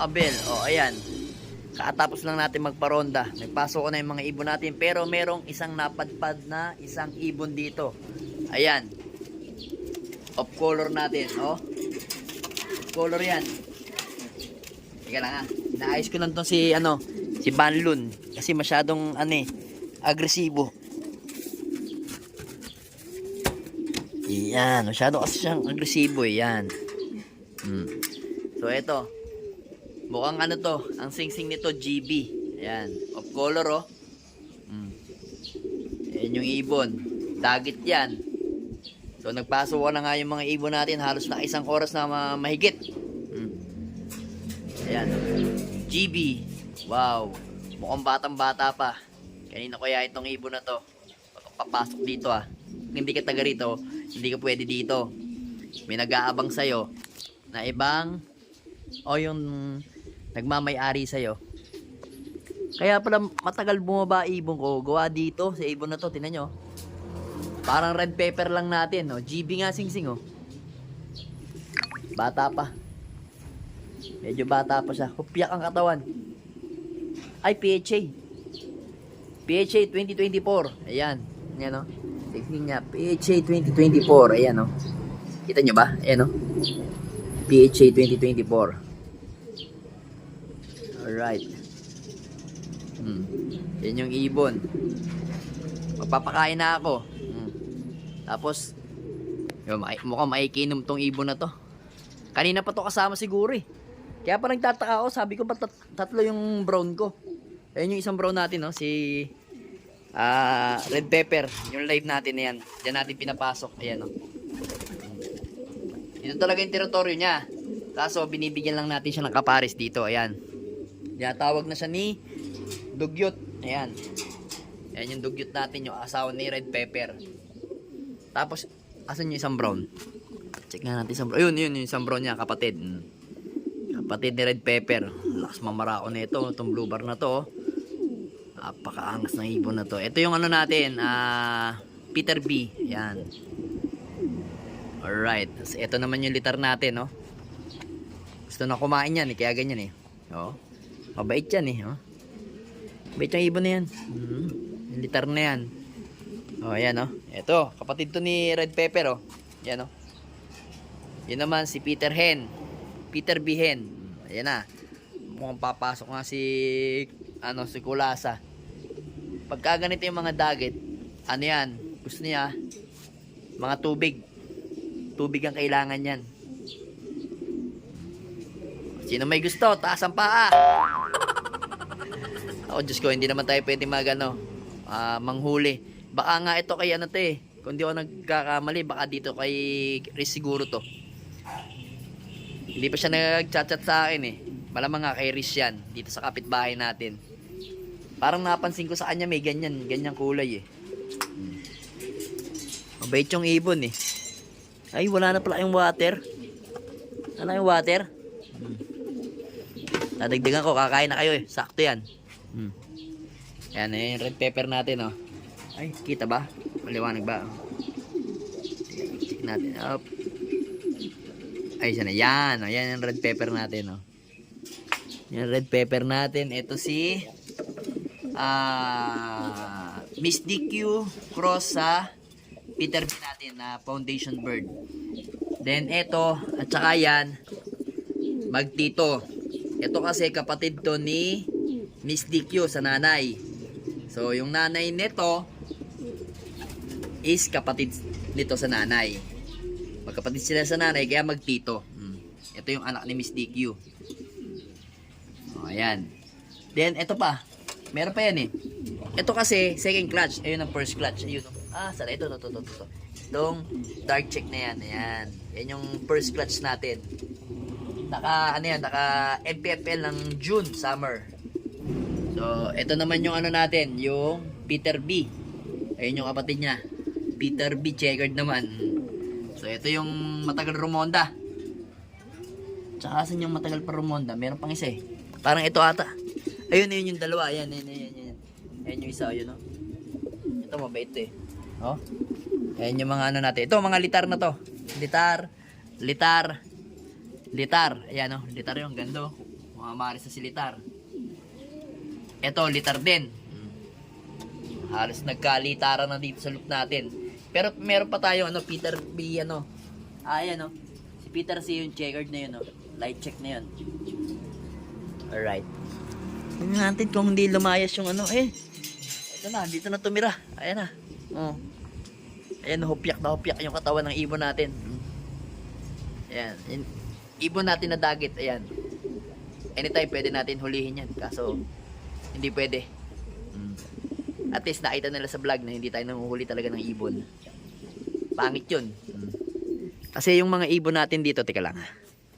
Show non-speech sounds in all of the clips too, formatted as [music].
Abel. O, ayan. Kakatapos lang natin magparonda. May pasok ko na yung mga ibon natin. Pero merong isang napadpad na isang ibon dito. Ayan. Off color natin. O. Off color yan. Teka lang ha. Inaayos ko lang tong si, ano, si Banlun. Kasi masyadong, ano eh, agresibo. Yan. Masyado kasi siyang agresibo eh. Yan. Hmm. So, eto. Mukhang ano to. Ang sing-sing nito, GB. Ayan. Of color, oh. Hmm. Ayan yung ibon. Dagit yan. So, nagpaso ko na nga yung mga ibon natin. Halos na isang oras na ma- mahigit. Hmm. Ayan. GB. Wow. Mukhang batang-bata pa. Kanina kaya itong ibon na to. Papasok dito ah. Kung hindi ka taga rito, hindi ka pwede dito. May nag-aabang sa'yo na ibang o yung nagmamay-ari sa'yo. Kaya pala matagal bumaba ibon ko. Gawa dito sa ibon na to. Tinan nyo. Parang red pepper lang natin. No? GB nga sing-sing. Oh. Bata pa. Medyo bata pa siya. Hupyak ang katawan. Ay, PHA. PHA 2024. Ayan. Ayan o. Tignan niya. PHA 2024. Ayan o. Kita nyo ba? Ayan o. PHA 2024. Alright. Hmm. Yan yung ibon. Magpapakain na ako. Hmm. Tapos, yun, mukhang maikinom tong ibon na to. Kanina pa to kasama siguro eh. Kaya pa nagtataka ako, sabi ko pa tat- tatlo yung brown ko. Ayun yung isang brown natin, no? Si ah red pepper, yung live natin na yan. Diyan natin pinapasok. Ayan, no? Ito talaga yung teritoryo niya. Kaso, binibigyan lang natin siya ng kapares dito. Ayan. Tawag na siya ni Dugyot. Ayan. Ayan yung dugyot natin, yung asawa ni Red Pepper. Tapos, asan yung isang brown? Check nga natin isang brown. Ayun, yun, yung isang brown niya, kapatid. Kapatid ni Red Pepper. Lakas mamarao na ito, itong blue bar na to. oh. Napakaangas ng ibon na to. Ito yung ano natin, ah, Peter B. Ayan. Alright. Tapos ito naman yung litar natin, no? Gusto na kumain yan, eh, kaya ganyan eh. Oh. Mabait yan eh, oh. Mabait yung ibon na yan. Mhm. Yung litar na yan. Oh, ayan, oh. Ito, kapatid to ni Red Pepper, oh. Yan, oh. Yun naman si Peter Hen. Peter B. Hen. Ayan na. Mukhang papasok nga si ano si Kulasa. Pagka ganito yung mga dagat, ano yan? Gusto niya mga tubig. Tubig ang kailangan yan. Sino may gusto? Taas ang paa. [laughs] Ako, Diyos ko, hindi naman tayo pwede mag, ano, ah, manghuli. Baka nga ito kay ano to eh. Kung di ako nagkakamali, baka dito kay Riz siguro to. Hindi pa siya nag-chat-chat sa akin eh. Malamang nga kay Riz yan, dito sa kapitbahay natin. Parang napansin ko sa kanya may ganyan, ganyang kulay eh. Mabait yung ibon eh. Ay, wala na pala yung water. Wala yung water. Dadagdagan ko, kakain na kayo eh. Sakto yan. Hmm. Yan eh, yung red pepper natin oh. Ay, kita ba? Maliwanag ba? Check natin. Up. Ay, sana. Yan. Oh, yan yung red pepper natin. Oh. Yan red pepper natin. Ito si ah Miss DQ cross sa Peter B natin na foundation bird. Then ito, at saka yan, magtito. Ito kasi kapatid to ni Miss DQ sa nanay. So, yung nanay nito is kapatid nito sa nanay. Magkapatid sila sa nanay, kaya magtito. Hmm. Ito yung anak ni Miss DQ. O, ayan. Then, ito pa. Meron pa yan eh. Ito kasi, second clutch. Ayun ang first clutch. Ayun. oh. Ah, sala. Ito, ito, ito, ito. ito. Itong dark check na yan. Ayan. Yan yung first clutch natin. Naka, ano yan, naka MPFL ng June, summer. So, ito naman yung ano natin, yung Peter B. Ayun yung kapatid niya. Peter B. Checkered naman. So, ito yung matagal rumonda. Tsaka asan yung matagal pa rumonda? Meron pang isa eh. Parang ito ata. Ayun, ayun yung dalawa. Ayan, ayan, ayan, ayan. Ayan yung isa, ayun oh. Ito mabait eh. Oh. Ayan yung mga ano natin. Ito, mga litar na to. Litar, litar, litar. Ayan oh, litar yung gando. Mga maris na silitar. Ito, litar din. Halos nagkalitaran na dito sa loop natin. Pero meron pa tayo, ano, Peter B, ano. Ah, yan, no. Si Peter C yung checkered na yun, no. Light check na yun. Alright. Tingnan natin kung hindi lumayas yung ano, eh. Ito na, dito na tumira. Ayan na. Oh. Ayan, hupyak na hupyak yung katawan ng ibon natin. Ayan. Ibon natin na dagit, ayan. Anytime pwede natin hulihin yan. Kaso, hindi pwede. Mm. At least nakita nila sa vlog na hindi tayo nanguhuli talaga ng ibon. Pangit yun. Mm. Kasi yung mga ibon natin dito, teka lang.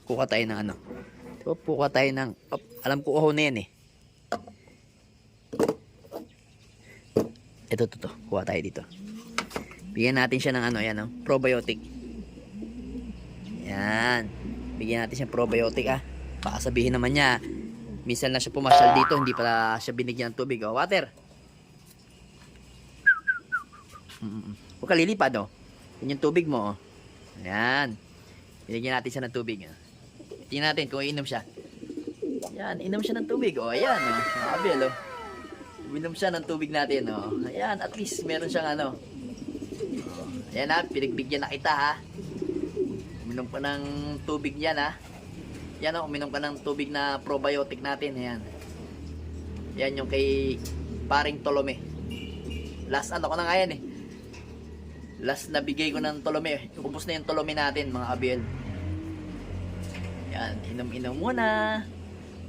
Kuha tayo ng ano. So, kuha tayo ng, op, alam ko uhaw na yan eh. Ito, to, to. Kuha tayo dito. Bigyan natin siya ng ano, yan, no? probiotic. Yan. Bigyan natin siya ng probiotic, ah. Baka sabihin naman niya, minsan na siya pumasyal dito, hindi pala siya binigyan ng tubig. Oh, water. Mm-mm. Huwag ka lilipad, oh. Yan yung tubig mo, oh. Yan. Binigyan natin siya ng tubig. Oh. Tingnan natin kung inom siya. Yan, inom siya ng tubig. Oh, ayan, oh. Makabil, oh. Uminom siya ng tubig natin, oh. Ayan, at least meron siyang ano. Oh, ayan ha, pinagbigyan na kita ha. Uminom ka ng tubig yan ha. Yan oh, uminom ka ng tubig na probiotic natin, ayan. Yan yung kay paring Tolome. Last ano ko na nga yan eh. Last na bigay ko ng Tolome. Ubus na yung Tolome natin, mga kabil. Yan, inom-inom muna.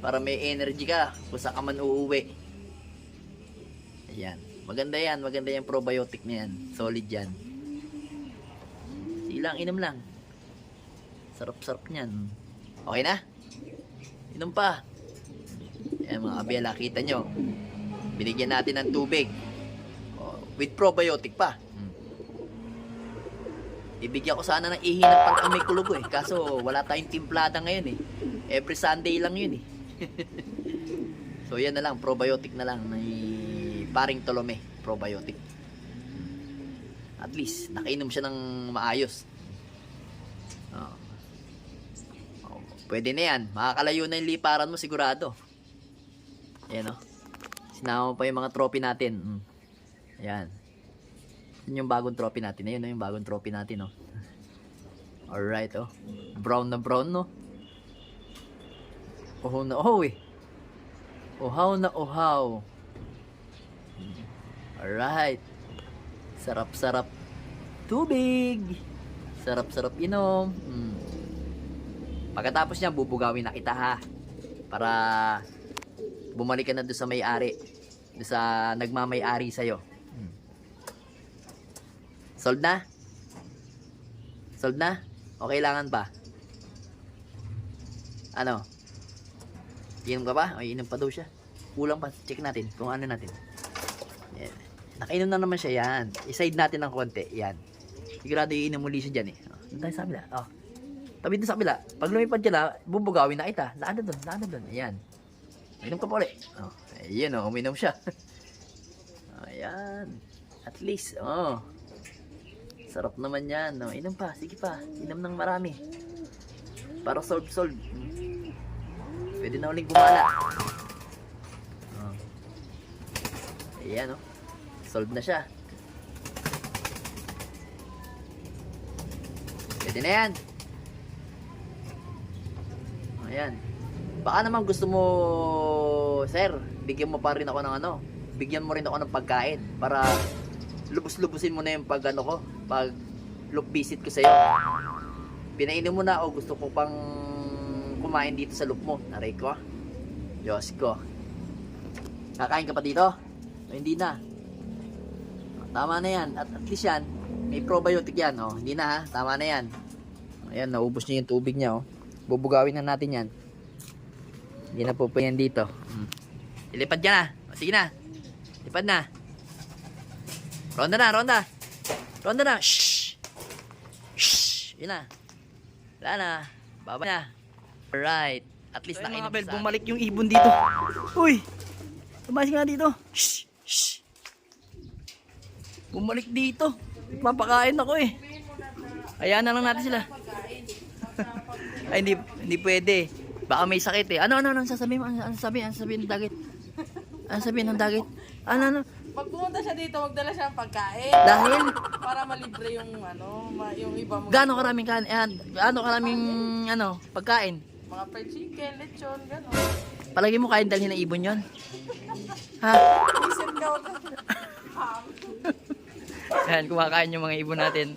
Para may energy ka kung saan ka man uuwi. Ayan. Maganda yan. Maganda yung probiotic na yan. Solid yan. Silang, inom lang. Sarap-sarap niyan. Okay na? Inom pa. Ayan mga abela, kita nyo. Binigyan natin ng tubig. Oh, with probiotic pa. Hmm. Ibigyan ko sana ng ihi ng pang may kulugo eh. Kaso wala tayong timplada ngayon eh. Every Sunday lang yun eh. [laughs] so yan na lang, probiotic na lang. May paring Tolome, probiotic. At least, nakainom siya ng maayos. Oh. Oh, pwede na yan. Makakalayo na yung liparan mo sigurado. Ayan o. Sinama mo pa yung mga trophy natin. Mm. Ayan. Yun yung bagong trophy natin. Ayun na yung bagong trophy natin, oh. [laughs] Alright, oh. Brown na brown, no? Oho na oho, eh. Ohaw na ohaw. Alright. Sarap-sarap tubig. Sarap-sarap inom. Mm. Pagkatapos niya, bubugawin na kita ha. Para bumalik ka na doon sa may-ari. Doon sa nagmamay-ari sa'yo. Mm. Sold na? Sold na? O kailangan pa? Ano? Inom ka ba? O inom pa daw siya. Kulang pa. Check natin kung ano natin. Yan. Nakainom na naman siya yan. I-side natin ng konti. Yan. Sigurado iinom muli siya dyan eh. Oh, doon tayo sa kabila. Oh. Tabi doon sa kabila. Pag lumipad ka bubugawin na kita. Laan na doon. Laan na doon. Ayan. Inom ka pa ulit. Oh. Ayan oh. Uminom siya. [laughs] Ayan. At least. Oh. Sarap naman yan. No? Inom pa. Sige pa. Inom ng marami. Para solve solve. Hmm. Pwede na uling gumala. Oh. Ayan oh. Solve na siya. Pwede na yan. Ayan. Baka naman gusto mo, sir, bigyan mo pa rin ako ng ano, bigyan mo rin ako ng pagkain para lubos-lubusin mo na yung pag ano ko, pag look visit ko sa'yo. Pinainom mo na o gusto ko pang kumain dito sa loop mo. Naray ko. Diyos ko. Kakain ka pa dito? O hindi na? Tama na yan. At at least yan, may probiotic yan. Oh. Hindi na ha. Tama na yan. Ayan, naubos niya yung tubig niya. Oh. Bubugawin na natin yan. Hindi na po pa yan dito. Hmm. Ilipad ka na. O, sige na. Lipad na. Ronda na, ronda. Ronda na. Shh. Shh. Yun na. Wala na. Baba na. Alright. At least mga bel, sa akin. bumalik yung ibon dito. Uy! Tumasik nga dito. Shh! Shh! Bumalik dito. Papakain ako eh. Hayaan na lang natin sila. Ay, hindi, hindi pwede. Baka may sakit eh. Ano, ano, ano, sasabihin mo? Ano, ano sabihin? Ano sabihin ng dagit? Ano sabihin ng dagit? Ano, ano? Pag pumunta siya dito, magdala siya ng pagkain. Dahil, Para malibre yung ano, yung iba mo. gaano karaming kan, eh, gaano karaming, ano, pagkain? Mga fried chicken, lechon, gano'n. Palagi mo kain dalhin ng ibon yon. Ha? Ayan, kumakain yung mga ibon natin.